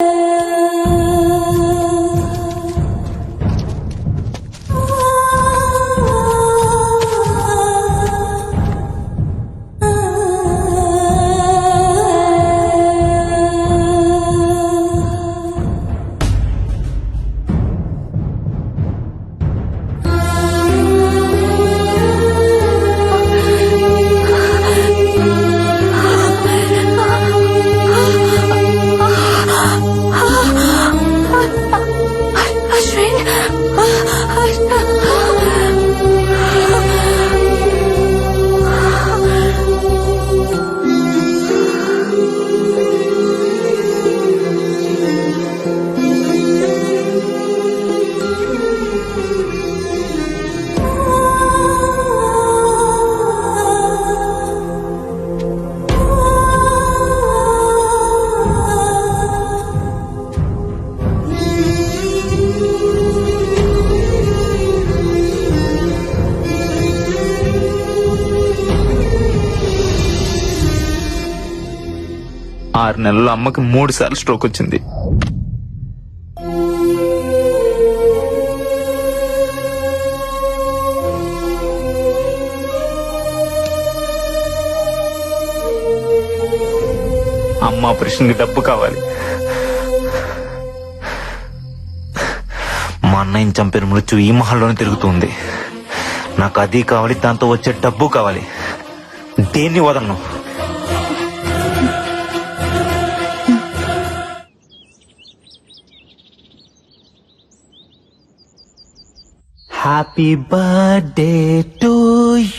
అశ్విన్ ఆరు నెలల్లో అమ్మకి మూడు సార్లు స్ట్రోక్ వచ్చింది. అమ్మ ఆపరేషన్కి డబ్బు కావాలి. మా అన్నయ్యని చంపిన మృత్యు ఈ మహల్లోనే తిరుగుతుంది. నాకు అది కావాలి దాంతో వచ్చే డబ్బు కావాలి. దేన్ని వదలను? Happy birthday to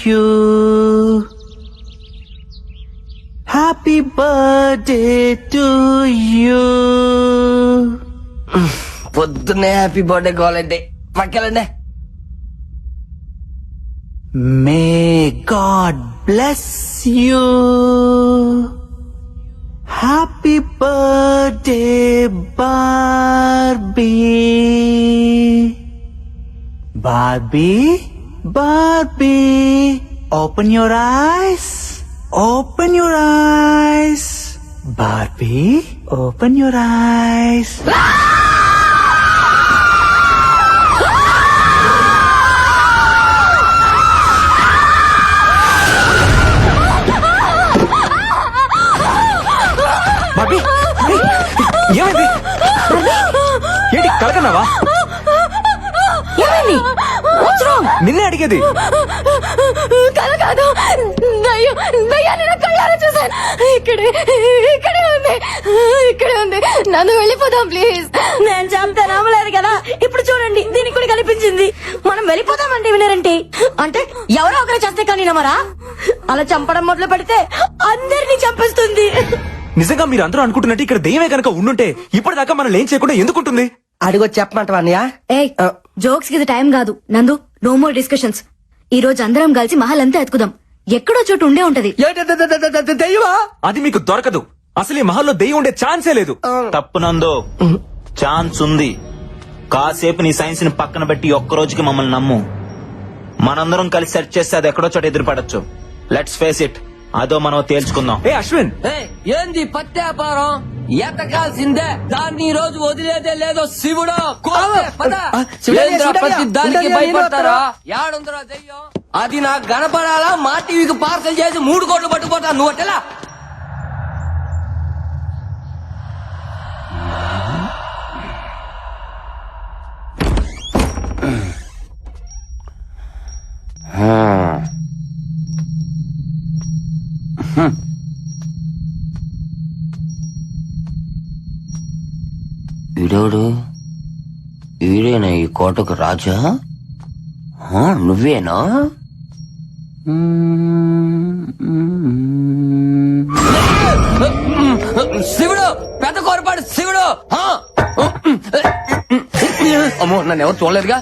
you. Happy birthday to you. పొద్దున్నే హ్యాపీ బర్త్డే కావాలంటే పక్కెళ్ళండి May God bless you. Happy birthday, Barbie. Barbie, Barbie, open your eyes. Open your eyes. Barbie, open your eyes. Bobby ఏమైంది ఏంటి కలకన్నావా నిన్నే అడిగేది. కల కాదు. దయ్యం దయ్యాన్ని నా కళ్ళారా చూసాను ఇక్కడే ఇక్కడే ఉంది. ఇక్కడే ఉంది. నన్ను వెళ్ళిపోదాం ప్లీజ్ నేను చెప్తే నమ్మలేదు కదా. ఇప్పుడు చూడండి దీనికి కూడా కనిపించింది. మనం వెళ్ళిపోదామంటే వినరంటే. అంటే ఎవరో ఒకరు చేస్తే కానీ నమ్మరా? అలా చంపడం మొదలు పెడితే అందరినీ చంపేస్తుంది. నిజంగా మీరు అందరూ అనుకుంటున్నట్టు ఇక్కడ దెయ్యమే కనుక ఉండుంటే ఇప్పటిదాకా మనం ఏం చేయకుండా ఎందుకుంటుంది? అడిగొచ్చి చెప్పమంటావా అన్నయ్య? ఏ జోక్స్కి ఇది టైం కాదు. నందు నో మోర్ డిస్కషన్స్ ఈ రోజు అందరం కలిసి మహల్ అంతా ఎత్తుకుదాం. ఎక్కడో చోటు ఉండే ఉంటది. ఏంటి ద- ద- ద- ద- ద- దెయ్యమా? అది మీకు దొరకదు. అసలు ఈ మహల్లో దెయ్యం ఉండే ఛాన్సే లేదు. తప్పునందో ఛాన్స్ ఉంది. కాసేపు నీ సైన్స్ని పక్కన పెట్టి ఒక్క రోజుకి మమ్మల్ని నమ్ము. మనందరం కలిసి సెర్చ్ చేస్తే అది ఎక్కడో చోట ఎదురుపడచ్చు. లెట్స్ ఫేస్ ఇట్ అదో మనం తేల్చుకుందాం. ఏ అశ్విన్. ఏంది పత్యాపారం? ఎతకాల్సిందే? దాన్ని ఈ రోజు వదిలేదే లేదో శివుడు? ప్రతి దానికి భయపడతారా? దెయ్యం? అది నాకు కనపడాలా? మా టీవీకి పార్సల్ చేసి మూడు కోట్లు పట్టుకుపోతా. నువ్వు అట్టెలా వీడోడు వీడేనా ఈ కోటకు రాజా? నువ్వేనా? శివుడు! పెద్ద కోరపాడు శివుడు! అమ్మో నన్ను ఎవరు చూడలేదుగా?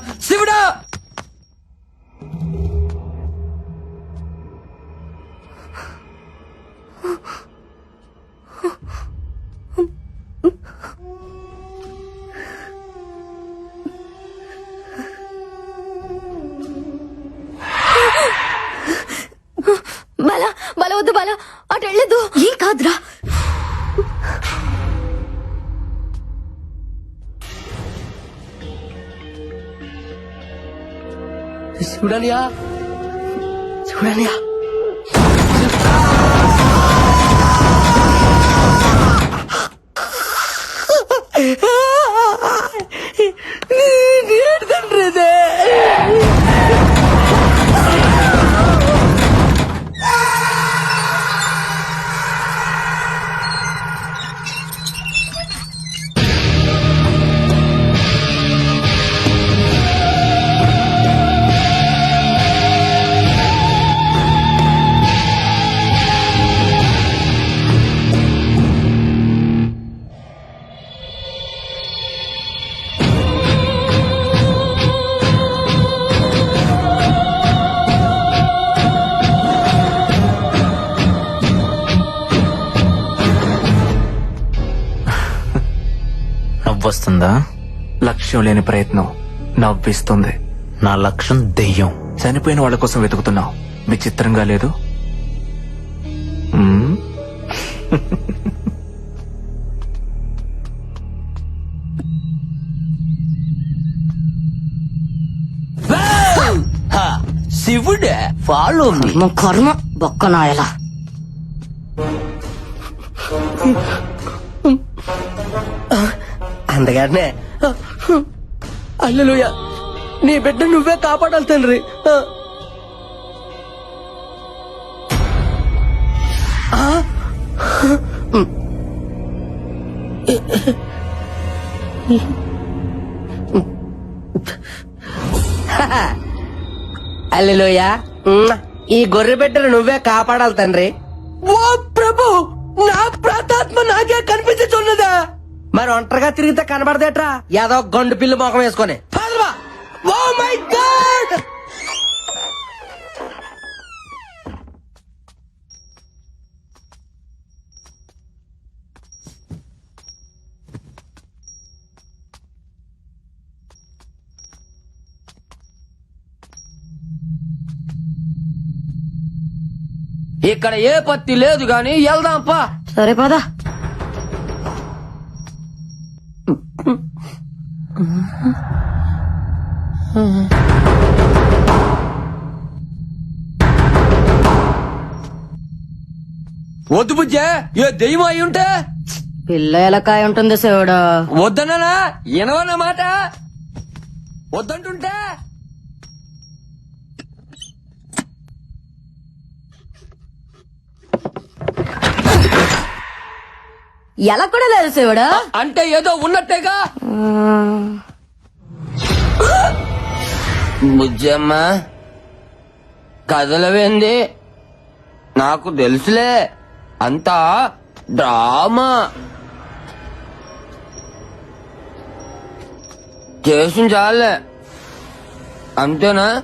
सुड़ा लिया सुड़ा लिया నవ్వొస్తుందా? లక్ష్యం లేని ప్రయత్నం నవ్విస్తుంది. నా లక్ష్యం దెయ్యం. చనిపోయిన వాళ్ళ కోసం వెతుకుతున్నావు. విచిత్రంగా లేదు? శివుడే ఫాలో మీ కర్మ కర్మ బొక్కనాయలా అందుకనే అల్లెలుయ. నీ బిడ్డ నువ్వే కాపాడాలి తండ్రి? అల్లెలుయ. ఈ గొర్రె బిడ్డను నువ్వే కాపాడాలి తండ్రి. ఓ ప్రభు నా ప్రాతాత్మ నాకే కనిపించుచున్నదా? మరి ఒంటరిగా తిరిగితే కనబడదేట్రా? ఏదో గండు పిల్లి మొఖం వేసుకొని. My God! ఇక్కడ ఏ పత్తి లేదు గాని వెళ్దాంపా సరే పదా. వద్దు బుజ్జే ఏ దెయ్యం అయి ఉంటే? పిల్ల ఎలకాయ ఉంటుంది శివుడు. వద్దన్నా? వినవన్న మాట వద్దంటుంటే? ఎలా కూడా లేదు శివుడు? అంటే ఏదో ఉన్నట్టేగా. బుజ్జమ్మ కదలవేంది? నాకు తెలుసులే. అంతా డ్రామా. చేసిన చాలే. అంతేనా?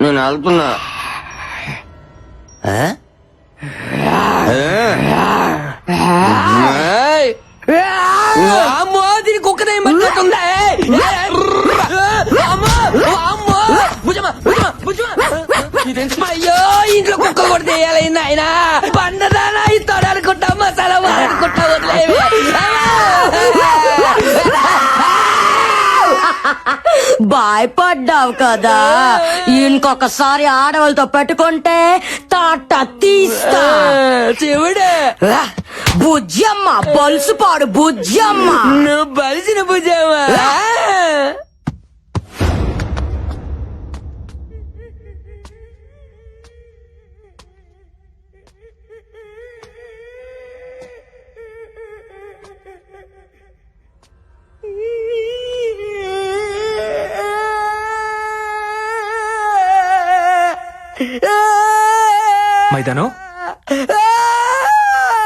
నేను వెళ్తున్నా. దీని కుక్కనే! భుజమా, భుజమా, భుజమా! ఇదేంటి? అయ్యో ఇంట్లో కుక్క కూడా చేయాలి ఆయన పండదానా ఇస్తాడు అనుకుంటా మసాలా వాడుకుంటా వదిలేవి. భయపడ్డావు కదా. ఇంకొకసారి ఆడవాళ్ళతో పెట్టుకుంటే తాట తీస్తా. చెవుడే. బుజ్జమ్మ పలుసుపాడు బుజ్జమ్మ. నువ్వు బలిసిన భుజమా మైదానం?